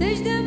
Secdem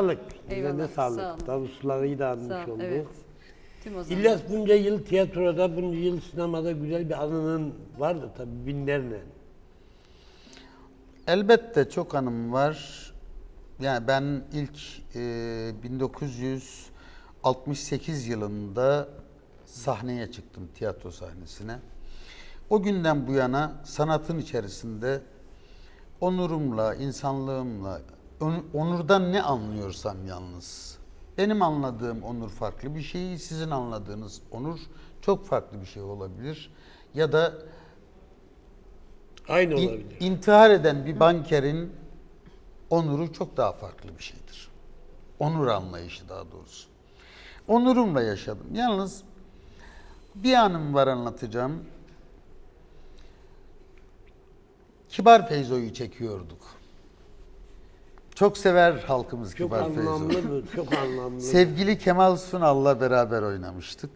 sağlık. Eyvallah, Yüreğine sağ sağlık. olun. Davusları iyi de anmış Sağ ol, olduk. evet. Tüm o zaman. İlyas bunca yıl tiyatroda, bunca yıl sinemada güzel bir anının vardı tabii binlerle. Elbette çok anım var. Yani ben ilk e, 1968 yılında sahneye çıktım tiyatro sahnesine. O günden bu yana sanatın içerisinde onurumla, insanlığımla, onurdan ne anlıyorsam yalnız. Benim anladığım onur farklı bir şey, sizin anladığınız onur çok farklı bir şey olabilir. Ya da Aynı İn- olabilir. İntihar eden bir bankerin onuru çok daha farklı bir şeydir. Onur anlayışı daha doğrusu. Onurumla yaşadım. Yalnız bir anım var anlatacağım. Kibar Feyzo'yu çekiyorduk. Çok sever halkımız Çok Kibar Feyzo'yu. anlamlı bu, çok anlamlı. Sevgili Kemal Sunal'la beraber oynamıştık.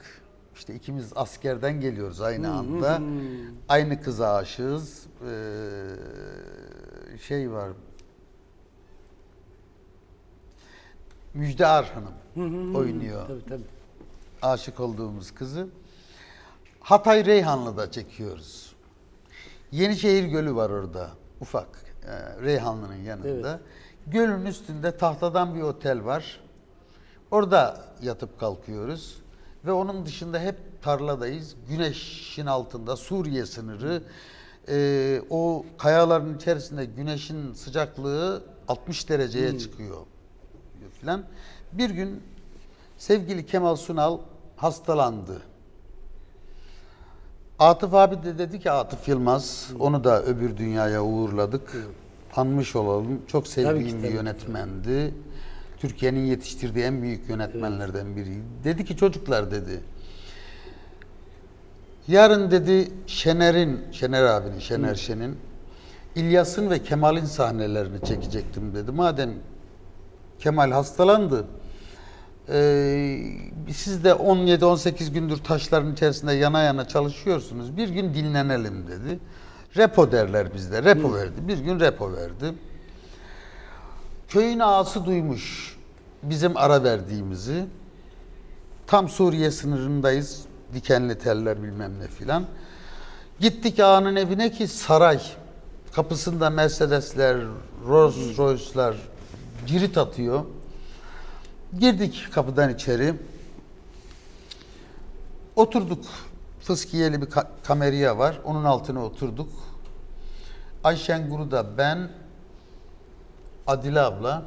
İşte ikimiz askerden geliyoruz aynı anda. Aynı kıza aşığız. Ee, şey var. Müjde Ar Hanım oynuyor. Tabii tabii. Aşık olduğumuz kızı. Hatay Reyhanlı'da çekiyoruz. Yenişehir Gölü var orada. Ufak. e, Reyhanlı'nın yanında. Gölün üstünde tahtadan bir otel var. Orada yatıp kalkıyoruz. Ve onun dışında hep tarladayız. Güneşin altında Suriye sınırı. e, o kayaların içerisinde güneşin sıcaklığı 60 dereceye çıkıyor. Falan. Bir gün sevgili Kemal Sunal hastalandı. Atıf abi de dedi ki Atıf Yılmaz, onu da öbür dünyaya uğurladık. Anmış olalım. Çok sevdiğim Tabii ki, bir ki. yönetmendi. Türkiye'nin yetiştirdiği en büyük yönetmenlerden biriydi. Dedi ki çocuklar dedi, Yarın dedi Şener'in, Şener abinin, Şener Şen'in İlyas'ın ve Kemal'in sahnelerini çekecektim dedi. Madem Kemal hastalandı, ee, siz de 17-18 gündür taşların içerisinde yana yana çalışıyorsunuz. Bir gün dinlenelim dedi. Repo derler bizde. Repo verdi. Bir gün repo verdi. Köyün ağası duymuş bizim ara verdiğimizi. Tam Suriye sınırındayız. Dikenli teller bilmem ne filan. Gittik ağanın evine ki saray. Kapısında Mercedesler, Rolls Royce'lar cirit atıyor. Girdik kapıdan içeri. Oturduk. Fıskiyeli bir ka- kameriya var. Onun altına oturduk. Ayşen Guru da ben, Adile abla.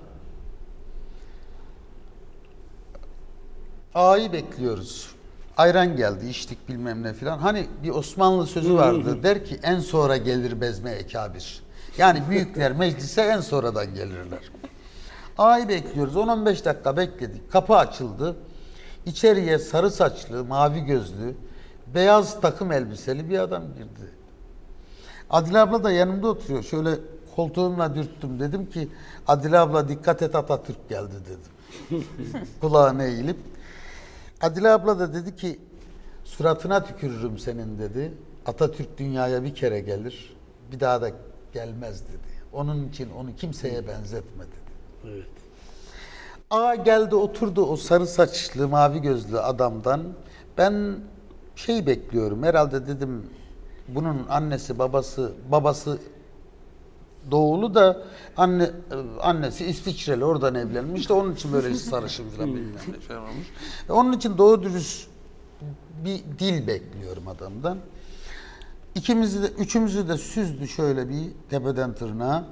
Ağayı bekliyoruz. Ayran geldi, içtik bilmem ne filan. Hani bir Osmanlı sözü vardı. Der ki en sonra gelir bezme ekabir. Yani büyükler meclise en sonradan gelirler. Ağayı bekliyoruz. 10-15 dakika bekledik. Kapı açıldı. İçeriye sarı saçlı, mavi gözlü, beyaz takım elbiseli bir adam girdi. Adile abla da yanımda oturuyor. Şöyle koltuğumla dürttüm. Dedim ki Adile abla dikkat et Atatürk geldi dedim. Kulağına eğilip. Adile abla da dedi ki suratına tükürürüm senin dedi. Atatürk dünyaya bir kere gelir. Bir daha da gelmez dedi. Onun için onu kimseye benzetme dedi. Evet. Ağa geldi oturdu o sarı saçlı mavi gözlü adamdan. Ben şey bekliyorum herhalde dedim bunun annesi babası babası doğulu da anne annesi İsviçreli oradan evlenmiş de onun için böyle sarışın falan bilmem ne falan olmuş. Ve onun için doğru dürüst bir dil bekliyorum adamdan. İkimizi de üçümüzü de süzdü şöyle bir tepeden tırnağa.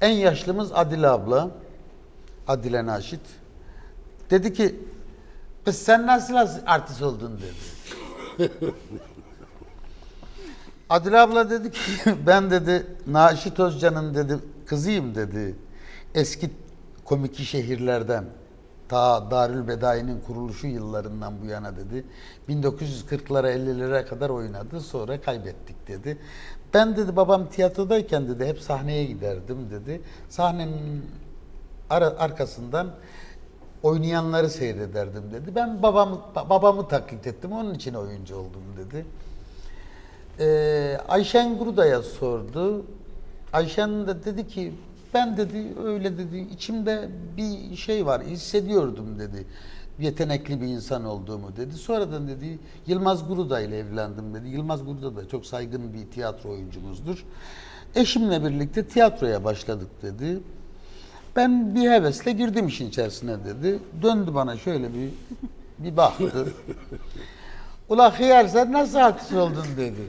En yaşlımız Adile abla. Adile Naşit. Dedi ki kız sen nasıl artist oldun dedi. Adile abla dedi ki ben dedi Naşit Özcan'ın dedi kızıyım dedi. Eski komiki şehirlerden ta Darül Bedai'nin kuruluşu yıllarından bu yana dedi. 1940'lara 50'lere kadar oynadı sonra kaybettik dedi. Ben dedi babam tiyatrodayken dedi hep sahneye giderdim dedi. Sahnenin arkasından oynayanları seyrederdim dedi. Ben babamı babamı taklit ettim onun için oyuncu oldum dedi. Ee, Ayşen Gruda'ya sordu. Ayşen de dedi ki ben dedi öyle dedi içimde bir şey var hissediyordum dedi. Yetenekli bir insan olduğumu dedi. Sonradan dedi Yılmaz Gruda ile evlendim dedi. Yılmaz Gruda da çok saygın bir tiyatro oyuncumuzdur. Eşimle birlikte tiyatroya başladık dedi. Ben bir hevesle girdim işin içerisine dedi. Döndü bana şöyle bir bir baktı. Ula hıyar sen nasıl artist oldun dedi.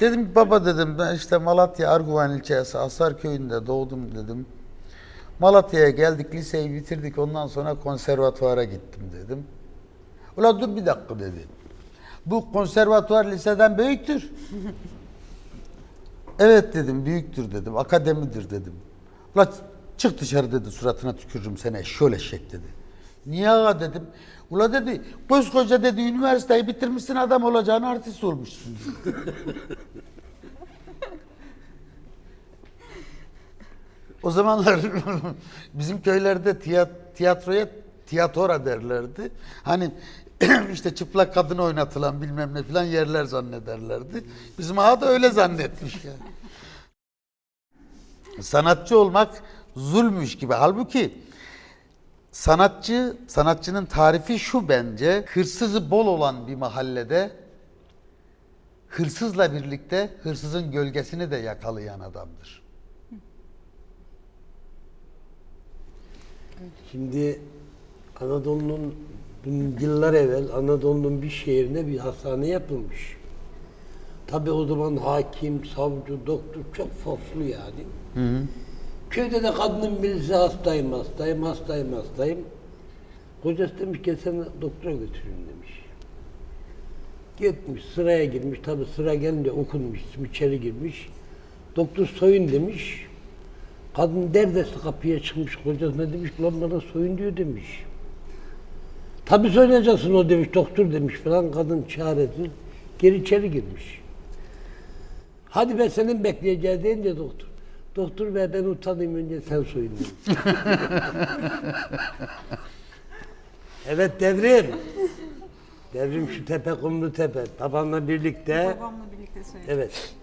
Dedim baba dedim ben işte Malatya Arguvan ilçesi Asar köyünde doğdum dedim. Malatya'ya geldik liseyi bitirdik ondan sonra konservatuara gittim dedim. Ula dur bir dakika dedi. Bu konservatuar liseden büyüktür. evet dedim büyüktür dedim akademidir dedim. Ula çık dışarı dedi suratına tükürürüm seni eşşoğlu eşek dedi. Niye ağa dedim. Ula dedi koskoca dedi üniversiteyi bitirmişsin adam olacağını artist olmuşsun. O zamanlar bizim köylerde tiyat- tiyatroya tiyatora derlerdi. Hani işte çıplak kadın oynatılan bilmem ne filan yerler zannederlerdi. Bizim ağa da öyle zannetmiş yani. Sanatçı olmak zulmüş gibi. Halbuki sanatçı, sanatçının tarifi şu bence. Hırsızı bol olan bir mahallede hırsızla birlikte hırsızın gölgesini de yakalayan adamdır. Şimdi Anadolu'nun yıllar evvel Anadolu'nun bir şehrine bir hastane yapılmış. Tabi o zaman hakim, savcı, doktor çok foslu yani. Köyde de kadının birisi hastayım, hastayım, hastayım, hastayım. Kocası demiş ki seni doktora götürün demiş. Gitmiş sıraya girmiş. Tabi sıra gelince okunmuş, içeri girmiş. Doktor soyun demiş. Kadın derdest kapıya çıkmış kocasına demiş ki lan bana soyun diyor demiş. Tabii söyleyeceksin o demiş doktor demiş falan kadın çaresiz geri içeri girmiş. Hadi ben senin bekleyeceğin deyince doktor. Doktor bey ben utanayım önce sen soyun evet devrim. Devrim şu tepe kumlu tepe. Babanla birlikte. Babamla birlikte söyledim. Evet.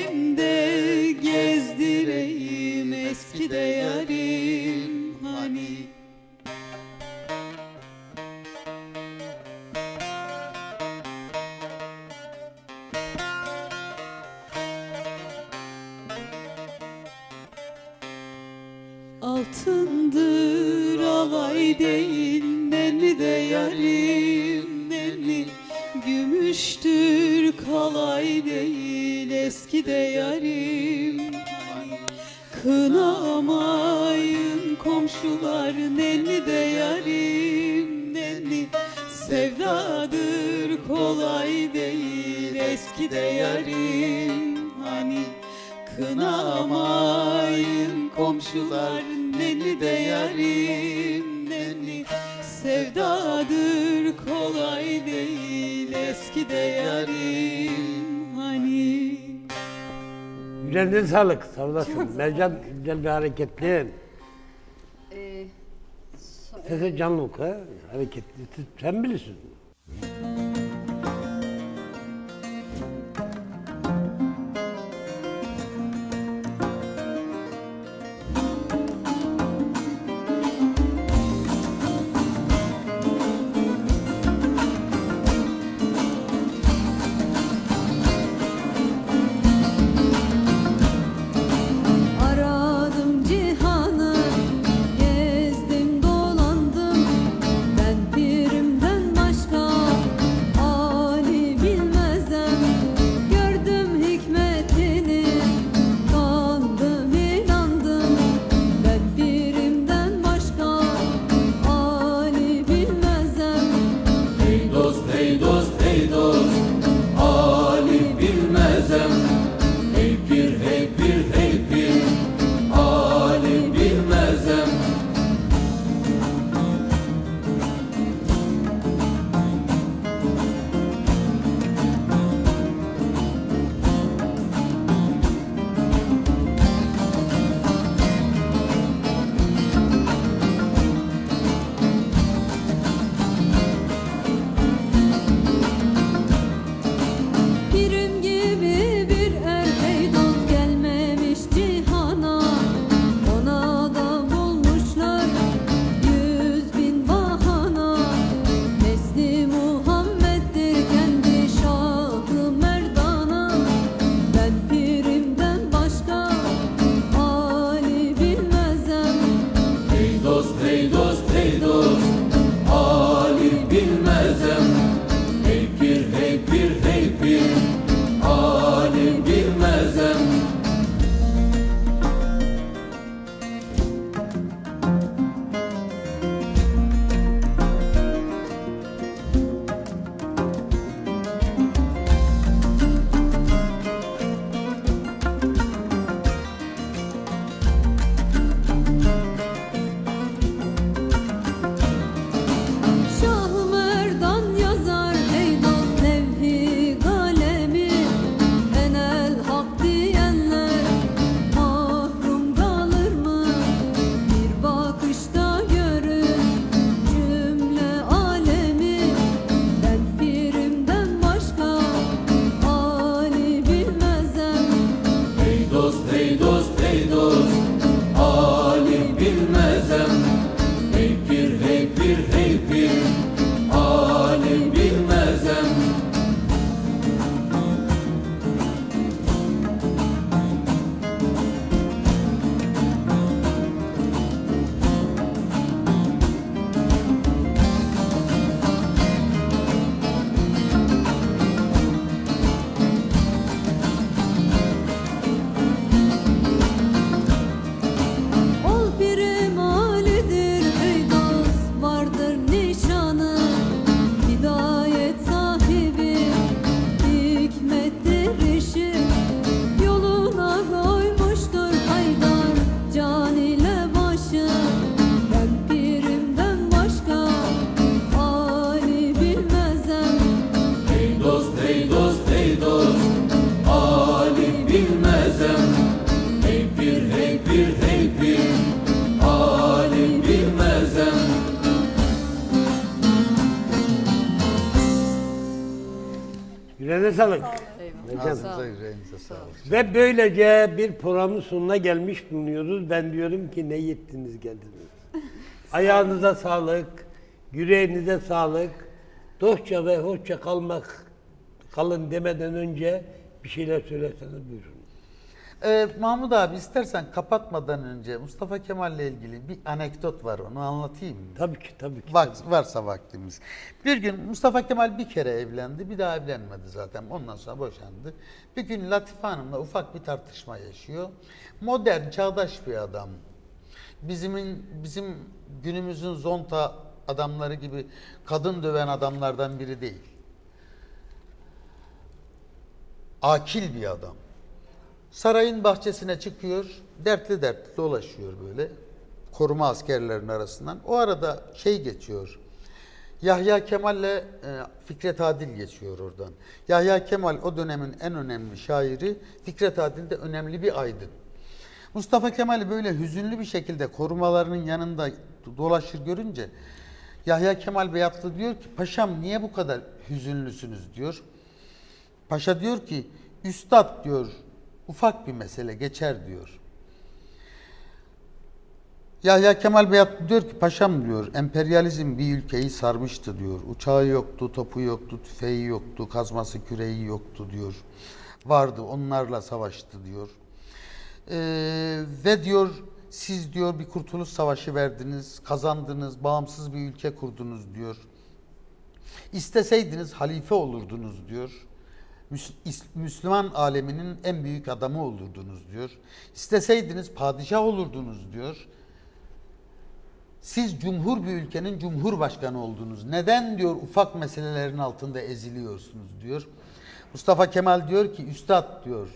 Cebimde gezdireyim eski de Sevdadır kolay değil eski de yarim hani Kınamayın komşular nenni de yarim nenni Sevdadır kolay değil eski de yarim hani Yüreğine sağlık. Sağ olasın. Mercan güzel bir hareketli. Sesi canlı oku ha. Hareketli. Sen bilirsin. Yüreğine sağlık. Ağzınıza yüreğinize sağlık. Ve böylece bir programın sonuna gelmiş bulunuyoruz. Ben diyorum ki ne yettiniz geldiniz. Ayağınıza sağlık, yüreğinize sağlık. Dostça ve hoşça kalmak kalın demeden önce bir şeyler söyleseniz buyurun. Ee, Mahmut abi istersen kapatmadan önce Mustafa Kemal'le ilgili bir anekdot var onu anlatayım mı? Tabii ki tabii ki. Vak- varsa vaktimiz. Bir gün Mustafa Kemal bir kere evlendi, bir daha evlenmedi zaten. Ondan sonra boşandı. Bir gün Latife Hanım'la ufak bir tartışma yaşıyor. Modern, çağdaş bir adam. Bizim bizim günümüzün zonta adamları gibi kadın döven adamlardan biri değil. Akil bir adam. Sarayın bahçesine çıkıyor, dertli dertli dolaşıyor böyle. Koruma askerlerinin arasından. O arada şey geçiyor. Yahya Kemal'le e, Fikret Adil geçiyor oradan. Yahya Kemal o dönemin en önemli şairi, Fikret Adil de önemli bir aydın. Mustafa Kemal'i böyle hüzünlü bir şekilde korumalarının yanında dolaşır görünce Yahya Kemal Beyatlı diyor ki paşam niye bu kadar hüzünlüsünüz diyor. Paşa diyor ki üstad diyor ufak bir mesele geçer diyor. Yahya Kemal Beyat diyor ki paşam diyor emperyalizm bir ülkeyi sarmıştı diyor. Uçağı yoktu, topu yoktu, tüfeği yoktu, kazması küreği yoktu diyor. Vardı onlarla savaştı diyor. Ee, ve diyor siz diyor bir kurtuluş savaşı verdiniz, kazandınız, bağımsız bir ülke kurdunuz diyor. İsteseydiniz halife olurdunuz diyor. Müslüman aleminin en büyük adamı olurdunuz diyor. İsteseydiniz padişah olurdunuz diyor. Siz cumhur bir ülkenin cumhurbaşkanı oldunuz. Neden diyor ufak meselelerin altında eziliyorsunuz diyor. Mustafa Kemal diyor ki üstad diyor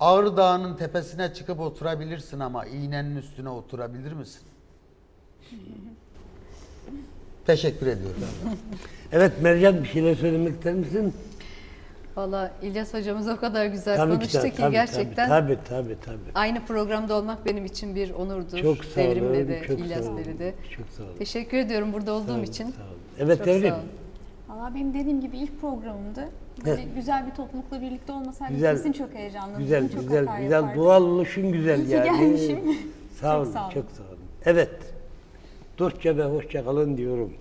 Ağrı Dağı'nın tepesine çıkıp oturabilirsin ama iğnenin üstüne oturabilir misin? Teşekkür ediyorum. Evet Mercan bir şeyler söylemek ister misin? Valla İlyas hocamız o kadar güzel Tabii konuştu tabii, ki tabii, gerçekten Tabii tabii tabii. aynı programda olmak benim için bir onurdur. Çok sağ olun, de, çok İlyas sağ olun, Bey'le de. çok sağ olun. Teşekkür ediyorum burada olduğum Sağ olun, için. sağ olun. Evet Çok Devrim. Valla benim dediğim gibi ilk programımdı. Böyle güzel bir toplulukla birlikte olmasaydım Güzel. kesin çok heyecanlanırdım. Güzel çok güzel güzel yapardım. doğal oluşun güzel İyi ki yani. gelmişim. Sağ Çok olun, sağ olun. çok sağ olun. Evet. Dostça ve hoşça kalın diyorum.